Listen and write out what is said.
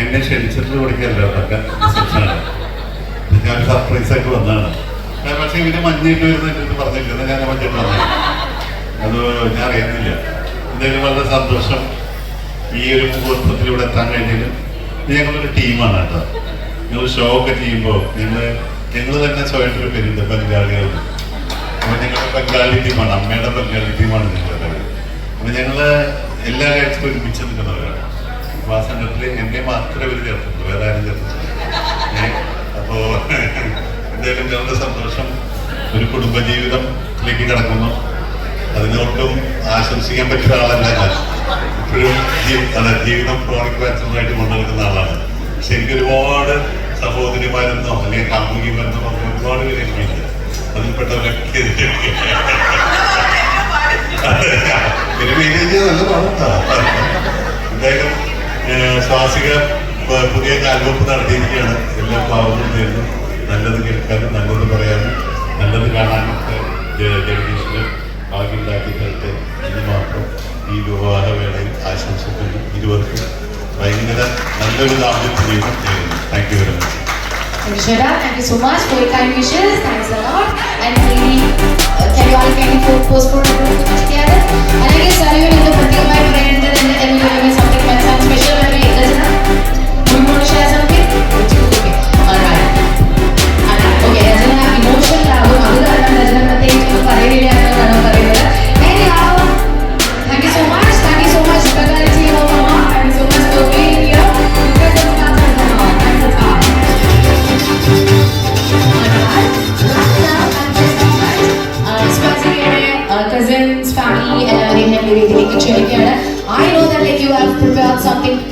എന്നെ ക്ഷണിച്ചിട്ട് റിസപ്ഷനാണ് ഞാൻ സർപ്രൈസ് ആയിട്ട് വന്നതാണ്. പക്ഷെ ഇവർ മഞ്ഞിട്ട് വരുന്ന എന്റെ പറഞ്ഞില്ല ഞാൻ മഞ്ഞിട്ട് വന്നത് അത് ഞാൻ അറിയുന്നില്ല. എന്തായാലും വളരെ സന്തോഷം ഈ ഒരു മുഹൂർത്തത്തിലൂടെ എത്താൻ കഴിഞ്ഞാൽ ഞങ്ങളൊരു ടീമാണ് കേട്ടോ. നിങ്ങൾ ഷോ ഒക്കെ ചെയ്യുമ്പോൾ നിങ്ങൾ നിങ്ങൾ തന്നെ സ്വയമായിട്ടൊരു പേരുണ്ട് ബംഗാളികൾ. അപ്പം ഞങ്ങളുടെ ബംഗാളി ടീമാണ്. അമ്മയുടെ ബംഗാളി ടീമാണ് ഞങ്ങളുടെ അപ്പം ഞങ്ങൾ എല്ലാ കാര്യത്തിലും ഒരുമിച്ച് നിൽക്കുന്നവരാണ്. ആ എന്നെ മാത്രമേ ഇവർ ചേർത്തുള്ളൂ വേറെ ആരും ഏ? അപ്പോ എന്തായാലും ഞങ്ങളുടെ സന്തോഷം ഒരു കുടുംബജീവിതത്തിലേക്ക് കടക്കുന്നു. അതിനോട്ടും ആശംസിക്കാൻ പറ്റിയ ആളല്ല ഞാൻ. ഇപ്പോഴും അതെ, ജീവിതം ക്രോണിക് വാക്സിനായിട്ട് കൊണ്ടുനടക്കുന്ന ആളാണ്. പക്ഷെ എനിക്ക് ഒരുപാട് സഹോദരിമാരെന്നോ അല്ലെങ്കിൽ കാമുകിമാരെന്നോ പറഞ്ഞ ഒരുപാട് പേര് എനിക്കില്ല അതിൽപ്പെട്ടവരൊക്കെ. ഒരു വില്ലേജ് നല്ല പാടാ. എന്തായാലും സ്വാസിക പുതിയ കാൽവെപ്പ് നടത്തിയിരിക്കുകയാണ്. എല്ലാ പാവങ്ങളും ചേർന്ന് നല്ലത് കേൾക്കാനും നല്ലത് പറയാനും നല്ലത് കാണാനും ജഗദീഷിന് ഭാഗ്യമുണ്ടാക്കി തരട്ടെ എന്ന് മാത്രം ഈ വിവാഹവേളയിൽ ആശംസിക്കുന്നു. ഇരുവർക്കും ഭയങ്കര നല്ലൊരു ദാമ്പത്യ ജീവിതം ചെയ്യുന്നു thank you very much Thank you, so much for your kind wishes. Thanks a lot. And maybe, uh, I know that like you have prepared something.